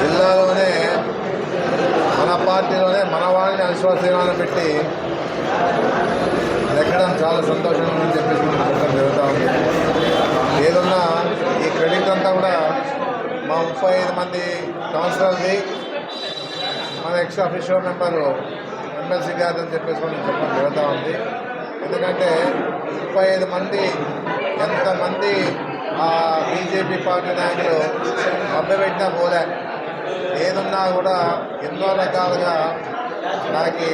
జిల్లాలోనే మన పార్టీలోనే మన వాళ్ళని అవిశ్వాసీనాలు పెట్టి ఎక్కడం చాలా సంతోషంగా ఉందని చెప్పేసి చెప్పడం జరుగుతూ ఉంది. ఏదన్నా ఈ క్రెడిట్ అంతా కూడా మా ముప్పై ఐదు మంది కౌన్సిలర్ది మన ఎక్స్ అఫీషియల్ మెంబరు ఎమ్మెల్సీ గారు అని చెప్పేసి మనం చెప్పడం జరుగుతూ ఉంది. ఎందుకంటే ముప్పై ఐదు మంది ఎంతమంది బీజేపీ పార్టీ నాయకులు మభ్యపెట్టినా పోలే. ఏదున్నా కూడా ఎన్నో రకాలుగా నాకు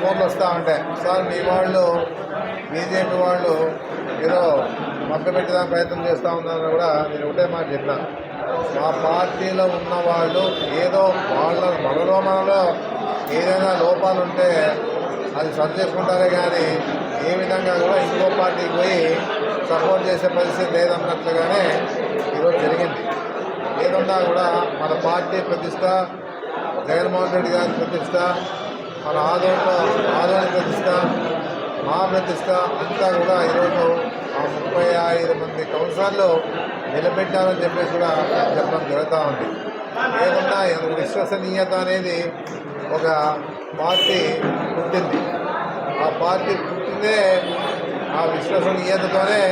ఫోన్లు వస్తూ ఉంటాయి సార్ మీ వాళ్ళు బీజేపీ వాళ్ళు ఏదో మభ్యపెట్టడానికి ప్రయత్నం చేస్తూ ఉన్నారని కూడా నేను ఒకటే మాట చెప్పిన. మా పార్టీలో ఉన్న వాళ్ళు ఏదో వాళ్ళ మనలో మనలో ఏదైనా లోపాలు ఉంటే అది సరి చేసుకుంటారే కానీ ఏ విధంగా కూడా ఇంకో పార్టీకి పోయి సపోర్ట్ చేసే పరిస్థితి లేదన్నట్లుగానే ఈరోజు జరిగింది. ఏదన్నా కూడా మన పార్టీ ప్రతిష్ట జగన్మోహన్ రెడ్డి గారి ప్రతిష్ట మన ఆదోళనలో ఆదోళన ప్రతిష్ట మా ప్రతిష్ట అంతా కూడా ఈరోజు ఆ ముప్పై ఐదు మంది కౌన్సిలర్లు నిలబెట్టాలని చెప్పేసి కూడా చెప్పడం జరుగుతూ ఉంది. ఏదన్నా విశ్వసనీయత అనేది ఒక పార్టీ పుట్టింది. ఆ పార్టీ పుట్టిందే ఆ విశ్వసనీయతతోనే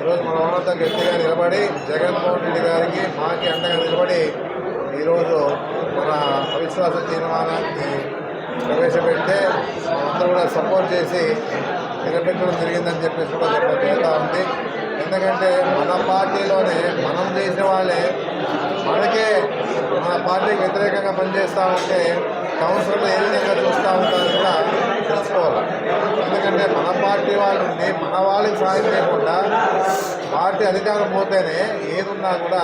ఈరోజు మన వాళ్ళంతా గట్టిగా నిలబడి జగన్మోహన్ రెడ్డి గారికి మాకి అండగా నిలబడి ఈరోజు మన అవిశ్వాస తీర్మానాన్ని ప్రవేశపెడితే అందరూ కూడా సపోర్ట్ చేసి నిలబెట్టడం జరిగిందని చెప్పేసి కూడా చెప్పడం ఉంది. ఎందుకంటే మన పార్టీలోనే మనం చేసిన వాళ్ళే మనకే మన పార్టీకి వ్యతిరేకంగా పనిచేస్తూ ఉంటే కౌన్సిలర్లు ఏ విధంగా చూస్తూ ఉంటారో కూడా తెలుసుకోవాలి. ఎందుకంటే మన పార్టీ వాళ్ళు ఉండి మన వాళ్ళకి సాయం చేయకుండా పార్టీ అధికారం పోతేనే ఏదున్నా కూడా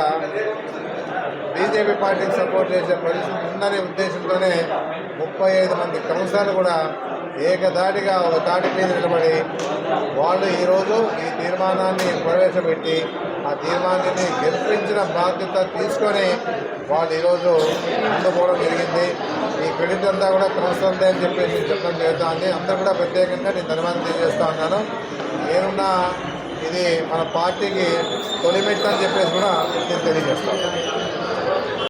బీజేపీ పార్టీకి సపోర్ట్ చేసే పరిస్థితి ఉందనే ఉద్దేశంతోనే ముప్పై ఐదు మంది కౌన్సిలర్లు కూడా ఏకదాటిగా ఒక తాటి మీద నిలబడి వాళ్ళు ఈరోజు ఈ తీర్మానాన్ని ప్రవేశపెట్టి ఆ తీర్మానాన్ని గెలిపించిన బాధ్యత తీసుకొని వాళ్ళు ఈరోజు అందుకోవడం జరిగింది. ఈ క్రెడిట్ అంతా కూడా కౌన్సిలర్దే అని చెప్పేసి చెప్పడం జరుగుతుంది. అందరూ కూడా ప్రత్యేకంగా నేను ధన్యవాదం తెలియజేస్తూ ఉన్నాను. ఏమున్నా ఇది మన పార్టీకి తొలిమెట్టు అని చెప్పేసి కూడా నేను తెలియజేస్తాను.